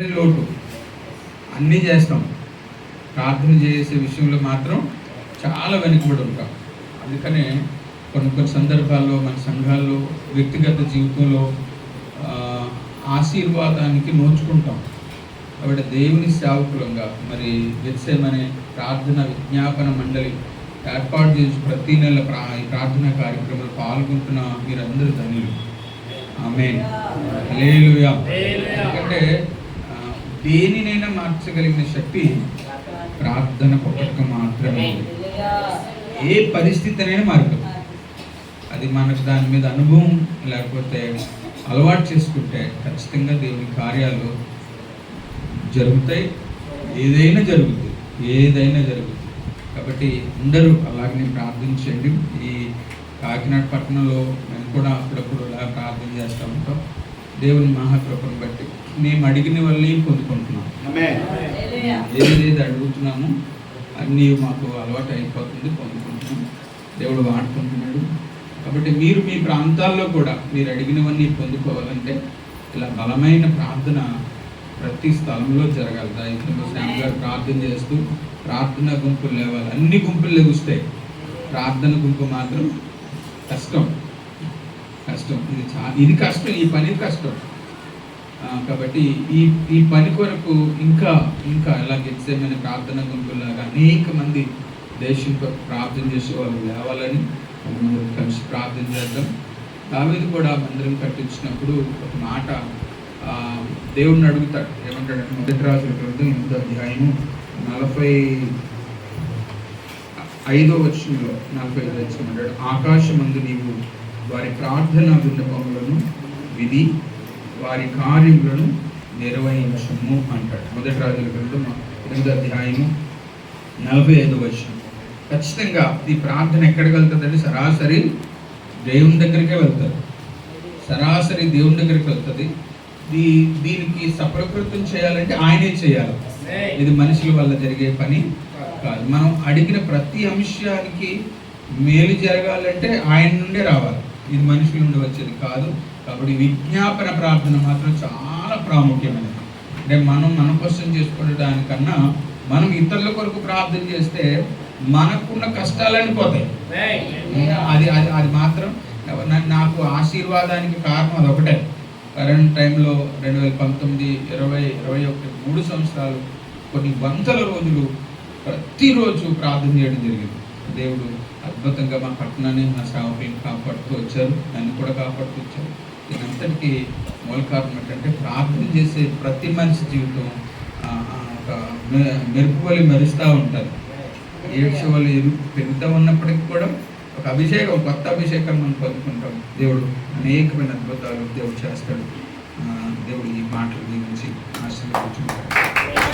లోటు. అన్నీ చేస్తాం. ప్రార్థన చేసే విషయంలో మాత్రం చాలా వెనుకబడి ఉంటాం. అందుకనే కొన్ని కొన్ని సందర్భాల్లో మన సంఘాల్లో వ్యక్తిగత జీవితంలో ఆశీర్వాదానికి నోచుకుంటాం. కాబట్టి దేవుని సేవకులంగా మరి విత్సేమనే ప్రార్థన విజ్ఞాపన మండలి ఏర్పాటు చేసి ప్రతి నెల ప్రా ఈ ప్రార్థనా కార్యక్రమంలో పాల్గొంటున్న మీరందరూ ధన్యులు. ఆమె ఎందుకంటే దేనినైనా మార్చగలిగిన శక్తి ప్రార్థన ఒక్కటికి మాత్రమే. ఏ పరిస్థితినైనా మారుతుంది అది మనకు దాని మీద అనుభవం లేకపోతే అలవాటు చేసుకుంటే ఖచ్చితంగా దేవుని కార్యాలు జరుగుతాయి. ఏదైనా జరుగుతుంది ఏదైనా జరుగుతుంది కాబట్టి అందరూ అలాగనే ప్రార్థించండి ఈ కాకినాడ పట్టణంలో మేము కూడా అప్పుడప్పుడు ఇలా ప్రార్థన చేస్తూ ఉంటాం. దేవుని మహాకృపను బట్టి మేము అడిగిన వల్లే పొందుకుంటున్నాం. ఏది అడుగుతున్నాము. అన్నీ మాకు అలవాటు అయిపోతుంది పొందుకుంటున్నాం. దేవుడు వాడుకుంటున్నాడు. కాబట్టి మీరు మీ ప్రాంతాల్లో కూడా మీరు అడిగినవన్నీ పొందుకోవాలంటే ఇలా బలమైన ప్రార్థన ప్రతి స్థలంలో జరగాలి. దైవంలో శ్యామ్ గారు ప్రార్థన చేస్తూ ప్రార్థన గుంపులు లేవాలి. అన్ని గుంపులు లెగుస్తాయి. ప్రార్థన గుంపు మాత్రం కష్టం. కష్టం. ఇది చా ఇది కష్టం. ఈ పని కష్టం. కాబట్టి ఈ ఈ పని కొరకు ఇంకా ఇంకా ఎలా గెలిచేమైన ప్రార్థన గుంపులాగా అనేక మంది దేశం ప్రార్థన చేసే వాళ్ళు లేవాలని మనందరం కలిసి ప్రార్థన చేద్దాం. దావేది కూడా మందిరం కట్టించినప్పుడు ఒక మాట దేవుణ్ణి అడుగుతాడు. ఏమంటాడు మొదటి రాజుల గ్రంథం ఎనిమిదో అధ్యాయము నలభై ఐదో వచ్చంలో నలభై ఐదో వచనం అంటాడు ఆకాశమందు నీవు వారి ప్రార్థన విన్నపములను విధి వారి కార్యములను నిర్వహించము అంటాడు. మొదటి రాజుల గ్రంథం ఎనిమిది అధ్యాయము నలభై ఐదు వచ్చిన ఖచ్చితంగా ఈ ప్రార్థన ఎక్కడికి వెళ్తుందంటే సరాసరి దేవుని దగ్గరికే వెళ్తుంది సరాసరి దేవుని దగ్గరికి వెళ్తుంది. దీ దీనికి సప్రకృతం చేయాలంటే ఆయనే చేయాలి. ఇది మనుషుల వల్ల జరిగే పని కాదు. మనం అడిగిన ప్రతి అంశానికి మేలు జరగాలంటే ఆయన నుండే రావాలి. ఇది మనుషుల నుండి వచ్చేది కాదు. కాబట్టి విజ్ఞాపన ప్రార్థన మాత్రం చాలా ప్రాముఖ్యమైనది. అంటే మనం మన కోసం చేసుకోవడానికన్నా మనం ఇతరుల కొరకు ప్రార్థన చేస్తే మనకున్న కష్టాలన్నీ పోతాయి. అది అది అది మాత్రం నా- నాకు ఆశీర్వాదానికి కారణం అది ఒకటే కరెంట్ టైంలో రెండు వేల పంతొమ్మిది ఇరవై ఇరవై ఒకటి మూడు సంవత్సరాలు కొన్ని వందల రోజులు ప్రతిరోజు ప్రార్థన చేయడం జరిగింది. దేవుడు అద్భుతంగా మా పట్టణాన్ని మా సేవకులను కాపాడుతూ వచ్చారు. నన్ను కూడా కాపాడుతూ వచ్చారు. దీనంతటికీ మూల కారణం ఏంటంటే ప్రార్థన చేసే ప్రతి మనిషి జీవితం ఒక మె- మెరుపు వలి మెరుస్తూ ఉంటుంది. ఏడ్చే వాళ్ళు పెద్ద పెరుగుతూ ఉన్నప్పటికీ కూడా ఒక అభిషేకం కొత్త అభిషేకం మనం పొందుకుంటాం. దేవుడు అనేకమైన అద్భుతాలు దేవుడు చేస్తాడు. దేవుడు ఈ మాటలు దీవించి ఆశీర్వదించుకుంటాడు